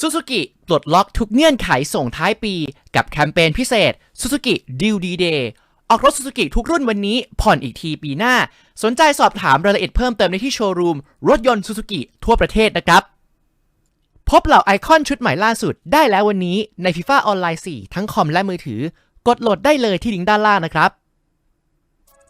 ซูซูกิปลดล็อกทุกเงื่อนไขส่งท้ายปี กับแคมเปญพิเศษ Suzuki Deal D Day ออกรถ Suzuki ทุกรุ่นวันนี้ ผ่อนอีกทีปีหน้า สนใจสอบถามรายละเอียดเพิ่มเติมในที่โชว์รูม รถยนต์ Suzuki ทั่วประเทศนะครับ พบเหล่าไอคอนชุดใหม่ล่าสุดได้แล้ววันนี้ใน FIFA ออนไลน์ 4 ทั้งคอมและมือถือ กดโหลดได้เลยที่ลิงก์ด้านล่างนะครับ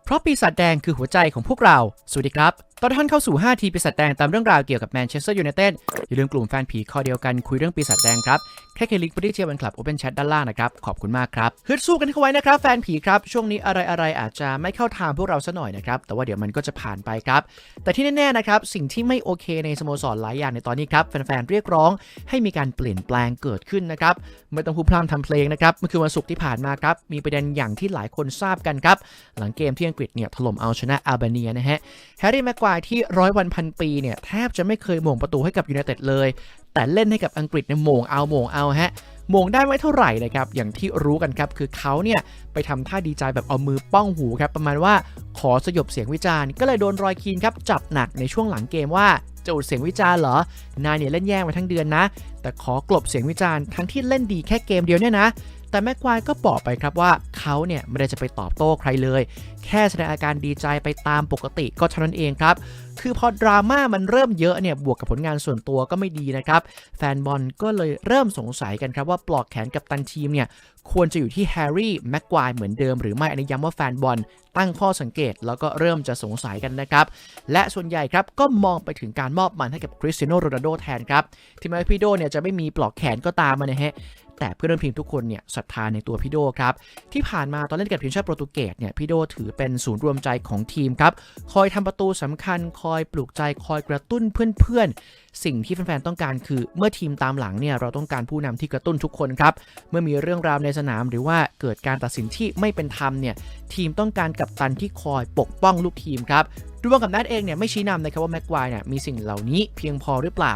เพราะปีศาจแดงคือหัวใจของพวกเรา สวัสดีครับ ตอนท่านเข้าสู่ 5 ทีปีศาจแดงตามเรื่องราวเกี่ยวกับแมนเชสเตอร์ยูไนเต็ดอย่าลืมกลุ่มแฟนผีคอเดียวกันคุยเรื่องปีศาจแดงครับ แค่คลิกไปที่เชียร์บันคลับโอเปนแชทด้านล่างนะครับ ขอบคุณมากครับฮึดสู้กันเข้าไว้นะครับ แฟนผีครับ ช่วงนี้อะไรอะไรอาจจะไม่เข้าทางพวกเราซะหน่อยนะครับ แต่ว่าเดี๋ยวมันก็จะผ่านไปครับ แต่ที่แน่ๆนะครับสิ่งที่ไม่โอเคในสโมสรหลายอย่างในตอนนี้ครับแฟนๆเรียกร้องให้มีการเปลี่ยนแปลงเกิดขึ้นนะครับไม่ต้องพูดพร่ำทำเพลงนะครับเมื่อคืนวันศุกร์ที่ผ่านมาครับมีประเด็นอย่างที่หลายคนทราบกันครับหลังเกมที่อังกฤษเนี่ยถล่มเอาชนะอัลเบเนียนะฮะแฮร์รี่แม็กควายที่ร้อยวันพันปีเนี่ยแทบจะไม่เคยโหม่งประตูให้กับยูไนเต็ดเลย แต่เล่นให้กับอังกฤษเนี่ยโหม่งเอาโหม่งเอาฮะโหม่งได้ไม่เท่าไหร่นะครับ อย่างที่รู้กันครับ คือเขาเนี่ยไปทำท่าดีใจแบบเอามือป้องหูครับ ประมาณว่าขอสยบเสียงวิจารณ์ ก็เลยโดนรอยคีนครับ จับหนักในช่วงหลังเกมว่าจะอุดเสียงวิจารณ์เหรอ นายเนี่ยเล่นแย่มาทั้งเดือนนะ แต่ขอกลบเสียงวิจารณ์ทั้งที่เล่นดีแค่เกมเดียวเนี่ยนะ แต่แม็กควายก็บอกไปครับว่าเขาเนี่ยไม่ได้จะไปตอบโต้ใครเลย แค่แสดงอาการดีใจไปตามปกติก็เท่านั้นเองครับ คือพอดราม่ามันเริ่มเยอะเนี่ยบวกกับผลงานส่วนตัวก็ไม่ดีนะครับ แฟนบอลก็เลยเริ่มสงสัยกันครับว่าปลอกแขนกับตันทีมเนี่ยควรจะอยู่ที่แฮร์รี่แม็กควายเหมือนเดิมหรือไม่อันนี้ย้ำว่าแฟนบอลตั้งข้อสังเกตแล้วก็เริ่มจะสงสัยกันนะครับ และส่วนใหญ่ครับก็มองไปถึงการมอบมันให้กับคริสเตียโนโรนัลโดแทนครับที่แม้พี่โดเนี่ยจะไม่มีปลอกแขนก็ตามมานะฮะ แต่เพื่อนร่วมทีมทุกคนเนี่ยศรัทธาในตัวพี่โดครับ ที่ผ่านมาตอนเล่นกับทีมชาติโปรตุเกสเนี่ยพี่โดถือเป็นศูนย์รวมใจของทีมครับ คอยทำประตูสำคัญ คอยปลุกใจ คอยกระตุ้นเพื่อนๆสิ่งที่แฟนๆต้องการคือเมื่อทีมตามหลังเนี่ยเราต้องการผู้นำที่กระตุ้นทุกคนครับ เมื่อมีเรื่องราวในสนามหรือว่าเกิดการตัดสินที่ไม่เป็นธรรมเนี่ยทีมต้องการกัปตันที่คอยปกป้องลูกทีมครับดูว่ากับนัดเองเนี่ยไม่ชี้นำนะครับว่าแม็กควายเนี่ยมีสิ่งเหล่านี้เพียงพอหรือเปล่า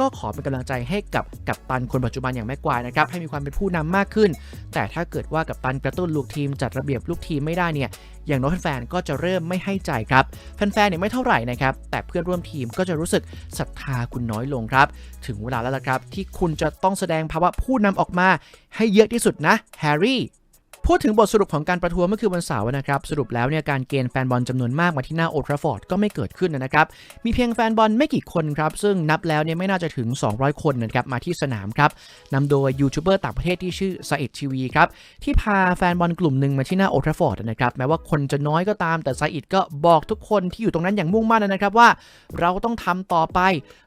ก็ขอเป็นกำลังใจให้กับกัปตันคนปัจจุบันอย่างแม็กควายนะครับให้มีความเป็นผู้นำมากขึ้น แต่ถ้าเกิดว่ากัปตันกระตุ้นลูกทีมจัดระเบียบลูกทีมไม่ได้เนี่ย อย่างน้อยแฟนๆก็จะเริ่มไม่ให้ใจครับแฟนๆเนี่ยไม่เท่าไหร่นะครับแต่เพื่อนร่วมทีมก็จะรู้สึกศรัทธาคุณน้อยลงครับ ถึงเวลาแล้วละครับ ที่คุณจะต้องแสดงภาวะผู้นำออกมาให้เยอะที่สุดนะแฮร์รี่ พูดถึงบทสรุปของการประท้วงเมื่อคืนวันเสาร์นะครับ สรุปแล้วเนี่ยการเกณฑ์แฟนบอลจำนวนมากมาที่หน้าโอทราฟอร์ดก็ไม่เกิดขึ้นนะครับ มีเพียงแฟนบอลไม่กี่คนครับ ซึ่งนับแล้วเนี่ยไม่น่าจะถึง 200 คนนะครับมาที่สนามครับนำโดยยูทูบเบอร์ต่างประเทศที่ชื่อซาอิดทีวีครับที่พาแฟนบอลกลุ่มหนึ่งมาที่หน้าโอทราฟอร์ดนะครับแม้ว่าคนจะน้อยก็ตามแต่ซาอิดก็บอกทุกคนที่อยู่ตรงนั้นอย่างมุ่งมั่นนะครับว่า เราต้องทำต่อไป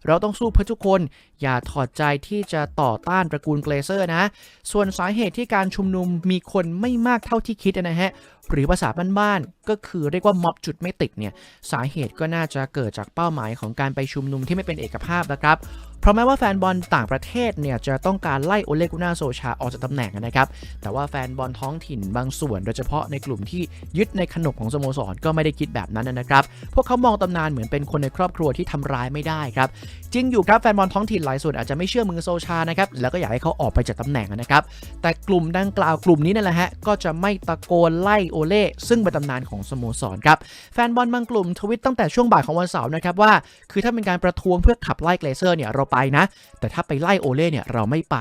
เราต้องสู้เพื่อทุกคน อย่าถอดใจที่จะต่อต้านตระกูลเกรเซอร์นะ ส่วนสาเหตุที่การชุมนุมมีคนไม่ไม่มากเท่าที่คิดนะฮะ หรือภาษาบ้านๆก็คือเรียกว่าม็อบจุดไม่ติดเนี่ย สาเหตุก็น่าจะเกิดจากเป้าหมายของการไปชุมนุมที่ไม่เป็นเอกภาพนะครับ เพราะแม้ว่าแฟนบอลต่างประเทศเนี่ยจะต้องการไล่โอเลกุน่าโซชาออกจากตำแหน่งนะครับ แต่ว่าแฟนบอลท้องถิ่นบางส่วน โดยเฉพาะในกลุ่มที่ยึดในขนบของสโมสรก็ไม่ได้คิดแบบนั้นนะครับ พวกเขามองตำนานเหมือนเป็นคนในครอบครัวที่ทำร้ายไม่ได้ครับ จริงอยู่ครับแฟนบอลท้องถิ่นหลายส่วนอาจจะไม่เชื่อมือโซชานะครับ แล้วก็อยากให้เขาออกไปจากตำแหน่งนะครับ แต่กลุ่มดังกล่าวกลุ่มนี้นั่นแหละฮะ ก็จะไม่ตะโกนไล่โอเล่ซึ่งเป็นตำนานของสโมสรครับ แฟนบอลบางกลุ่มทวิตตั้งแต่ช่วงบ่ายของวันเสาร์นะครับว่า คือถ้าเป็นการประท้วงเพื่อขับไล่เกรเซอร์เนี่ยเราไปนะ แต่ถ้าไปไล่โอเล่เนี่ยเราไม่ไป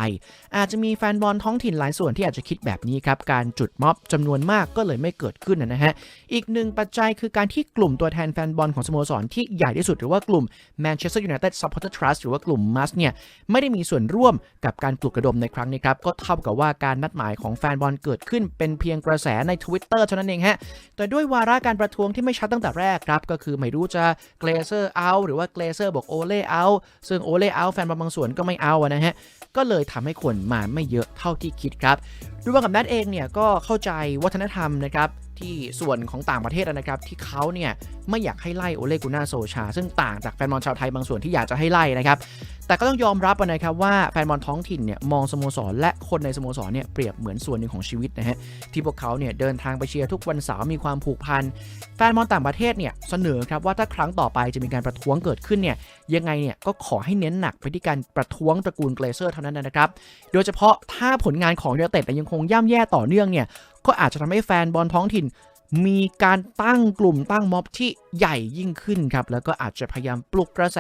อาจจะมีแฟนบอลท้องถิ่นหลายส่วนที่อาจจะคิดแบบนี้ครับ การจุดม็อบจำนวนมากก็เลยไม่เกิดขึ้นนะฮะ อีกหนึ่งปัจจัยคือการที่กลุ่มตัวแทนแฟนบอลของสโมสรที่ใหญ่ที่สุดหรือว่ากลุ่ม Manchester United Supporter Trust หรือว่ากลุ่ม MUS เนี่ยไม่ได้มีส่วนร่วมกับการปลุกระดมในครั้งนี้ครับก็เท่ากับว่าการนัดหมายของแฟนบอลเกิดขึ้นเป็นเพียงกระแสใน Twitter เท่านั้นเองฮะแต่ด้วยวาระการประท้วงที่ไม่ชัดตั้งแต่แรกครับก็คือไม่รู้จะเกรเซอร์เอาหรือว่าเกรเซอร์บอกโอเล่เอาซึ่งโอเล่เอาแฟนบอลบางส่วนก็ไม่เอานะฮะก็เลยทำให้คนมาไม่เยอะเท่าที่คิดครับดูว่ากับนัทเองเนี่ยก็เข้าใจวัฒนธรรมนะครับที่ส่วนของต่างประเทศนะครับที่เขาเนี่ยไม่อยากให้ไล่โอเลกุน่าโซชา ซึ่งต่างจากแฟนบอลชาวไทยบางส่วนที่อยากจะให้ไล่นะครับแต่ก็ต้องยอมรับนะครับว่าแฟนบอลท้องถิ่นเนี่ยมองสโมสร และคนในสโมสรเนี่ยเปรียบเหมือนส่วนหนึ่งของชีวิตนะฮะที่พวกเขาเนี่ยเดินทางไปเชียร์ทุกวันเสาร์มีความผูกพันแฟนบอลต่างประเทศเนี่ยเสนอครับว่าถ้าครั้งต่อไปจะมีการประท้วงเกิดขึ้นเนี่ย ยังไงเนี่ยก็ขอให้เน้นหนักไปที่การประท้วงตระกูลเกรเซอร์เท่านั้นนะครับ โดยเฉพาะถ้าผลงานของยูไนเต็ดยังคงย่ำแย่ต่อเนื่องเนี่ยก็อาจจะทำให้แฟนบอลท้องถิ่นมีการตั้งกลุ่มตั้งม็อบที่ใหญ่ยิ่งขึ้นครับ แล้วก็อาจจะพยายามปลุกกระแส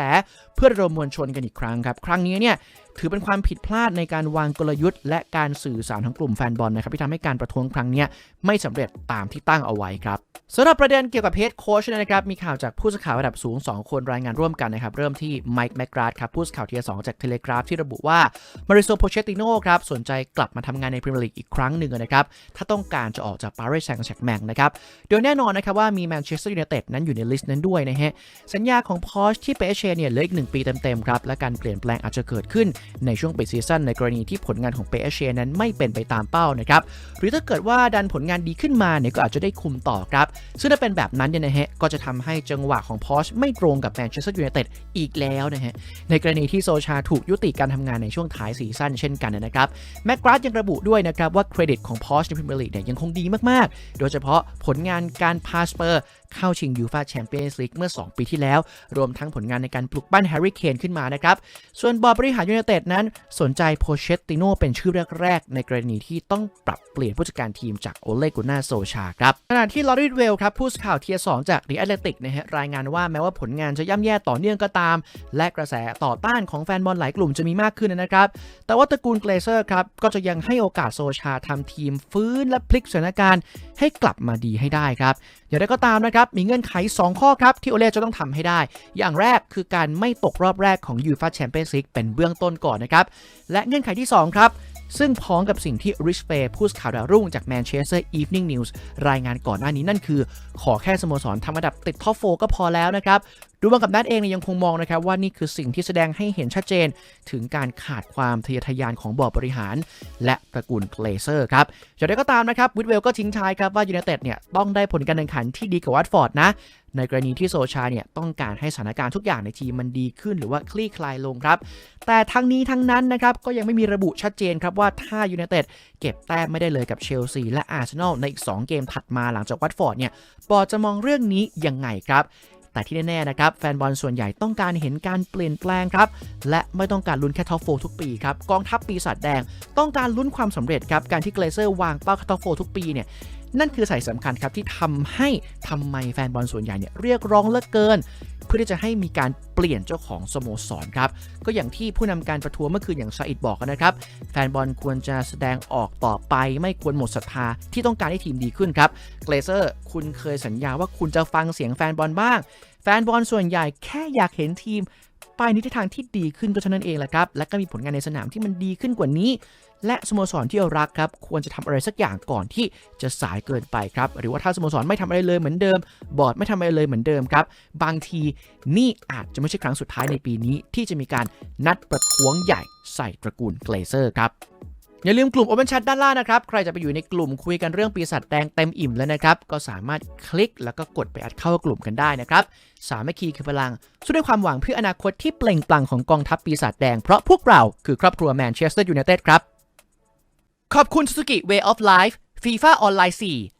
เพื่อระดมมวลชนกันอีกครั้งครับ ครั้งนี้เนี่ย ถือเป็นความผิดพลาดในการวางกลยุทธ์ และการสื่อสารของกลุ่มแฟนบอลนะครับที่ทำให้การประท้วงครั้งนี้ไม่สำเร็จตามที่ตั้งเอาไว้ครับสำหรับประเด็นเกี่ยวกับเฮดโค้ชนะครับมีข่าวจากผู้สื่อข่าวระดับสูง 2 คนรายงานร่วมกันนะครับเริ่มที่ไมค์แมกราดครับผู้สื่อข่าวเทียร์สจากเทเลกราฟที่ระบุว่ามาริโซโพเชติโนครับสนใจกลับมาทำงานในพรีเมียร์ลีกอีกครั้งหนึ่งนะครับถ้าต้องการจะออกจากปารีสแซงต์แชร์แมงนะครับโดยแน่นอนนะครับว่ามีแมนเชสเตอร์ยูไนเต็ดนั้นอยู่ในลิสต์นั้นด้วยนะฮะสัญญาของพอชที่เปเชเนี่ยเหลืออีกหนึ่งปีเต็มๆครับและการเปลี่ยนแปลงอาจจะเกิดขึ้นในช่วงปิดซีซั่นในกรณีที่ผลงานของเปเชนั้นไม่เป็นไปตามเป้านะครับ หรือถ้าเกิดว่าดันผลงานดีขึ้นมาเนี่ยก็อาจจะได้คุมต่อครับ ซึ่งถ้าเป็นแบบนั้นเนี่ยนะฮะก็จะทำให้จังหวะของพอชไม่ตรงกับแมนเชสเตอร์ยูไนเต็ดอีกแล้วนะฮะ ในกรณีที่โซชาถูกยุติการทำงานในช่วงท้ายซีซั่นเช่นกันนะครับแม็กกราดยังระบุด้วยนะครับว่าเครดิตของพอชในพรีเมียร์ลีกเนี่ยยังคงดีมากๆ โดยเฉพาะผลงานการพาสเปอร์เข้าชิงยูฟาแชมเปี้ยนส์ลีกเมื่อ 2 ปีที่แล้ว รวมทั้งผลงานในการปลุกปั้นแฮร์รี่เคนขึ้นมานะครับ ส่วนบอร์ดบริหารยูไนเต็ดนั้นสนใจโพเชตติโนเป็นชื่อแรกๆ ในกรณีที่ต้องปรับเปลี่ยนผู้จัดการทีมจากโอเลกุน่าโซชาครับขณะที่ลอริดเวลครับผู้สื่อข่าวเทียร์สจากดีแอตเลติกนะฮะรายงานว่าแม้ว่าผลงานจะย่ำแย่ต่อเนื่องก็ตาม และกระแสต่อต้านของแฟนบอลหลายกลุ่มจะมีมากขึ้นนะครับ แต่ว่าตระกูลเกรเซอร์ครับก็จะยังให้โอกาสโซชาทำทีมฟื้นและพลิกสถานการณ์ให้กลับมาดีให้ได้ครับอย่างไรก็ตามนะครับมีเงื่อนไข 2 ข้อครับที่โอเล่จะต้องทำให้ได้ อย่างแรกคือการไม่ตกรอบแรกของยูฟาแชมเปี้ยนส์ลีกเป็นเบื้องต้นก่อนนะครับ และเงื่อนไขที่ 2 ครับซึ่งพ้องกับสิ่งที่ริชเฟย์ผู้สข่าวดาวรุ่งจากแมนเชสเตอร์อีฟนิ่งนิวส์รายงานก่อนหน้านี้นั่นคือ ขอแค่สโมสรทำอันดับติดท็อปโฟก็พอแล้วนะครับ ดูบังกับนัดเองเนี่ยยังคงมองนะครับว่านี่คือสิ่งที่แสดงให้เห็นชัดเจน ถึงการขาดความทะเยอทะยานของบอร์ดบริหาร และตระกูลเกรเซอร์ครับอย่างไรก็ตามนะครับวิดเวลก็ทิ้งท้ายครับว่ายูไนเต็ดเนี่ยต้องได้ผลการแข่งขันที่ดีกว่าวัตฟอร์ดนะในกรณีที่โซชาเนี่ยต้องการให้สถานการณ์ทุกอย่างในทีมมันดีขึ้นหรือว่าคลี่คลายลงครับ แต่ทั้งนี้ทั้งนั้นนะครับก็ยังไม่มีระบุชัดเจนครับว่าถ้ายูไนเต็ดเก็บแต้มไม่ได้เลยกับเชลซีและอาร์เซนอลในอีก 2 เกมถัดมาหลังจากวัตฟอร์ดเนี่ยบอร์ดจะมองเรื่องนี้ยังไงครับ แต่ที่แน่ๆนะครับแฟนบอลส่วนใหญ่ต้องการเห็นการเปลี่ยนแปลงครับ และไม่ต้องการลุ้นแค่ท็อปโฟทุกปีครับกองทัพปีศาจแดง ต้องการลุ้นความสำเร็จครับการที่เกรเซอร์วางเป้าท็อปโฟทุกปีเนี่ยนั่นคือสายสำคัญครับที่ทำให้ทำไมแฟนบอลส่วนใหญ่เนี่ยเรียกร้องเลิกเกิน เพื่อที่จะให้มีการเปลี่ยนเจ้าของสโมสรครับ ก็อย่างที่ผู้นำการประท้วงเมื่อคืนอย่างซาอิดบอกนะครับ แฟนบอลควรจะแสดงออกต่อไป ไม่ควรหมดศรัทธาที่ต้องการให้ทีมดีขึ้นครับเกรเซอร์คุณเคยสัญญาว่าคุณจะฟังเสียงแฟนบอลบ้าง แฟนบอลส่วนใหญ่แค่อยากเห็นทีม ไปในทิศทางที่ดีขึ้นก็เท่านั้นเองแหละครับ และก็มีผลงานในสนามที่มันดีขึ้นกว่านี้ และสโมสรที่เรารักครับ ควรจะทำอะไรสักอย่างก่อนที่จะสายเกินไปครับ หรือว่าถ้าสโมสรไม่ทำอะไรเลยเหมือนเดิม บอร์ดไม่ทำอะไรเลยเหมือนเดิมครับ บางทีนี่อาจจะไม่ใช่ครั้งสุดท้ายในปีนี้ ที่จะมีการนัดประท้วงใหญ่ใส่ตระกูลเกรเซอร์ครับ อย่าลืมกลุ่ม Open Chat ด้านล่างนะครับ ใครจะไปอยู่ในกลุ่มคุยกันเรื่องปีศาจแดงเต็มอิ่มแล้วนะครับ ก็สามารถคลิกแล้วก็กดไปอัดเข้ากลุ่มกันได้นะครับ สามัคคีคือพลังสู้ด้วยความหวังเพื่ออนาคตที่เปล่งปลั่งของกองทัพปีศาจแดง เพราะพวกเราคือครอบครัวแมนเชสเตอร์ยูไนเต็ดครับ ขอบคุณ Suzuki Way of Life FIFA ออนไลน์4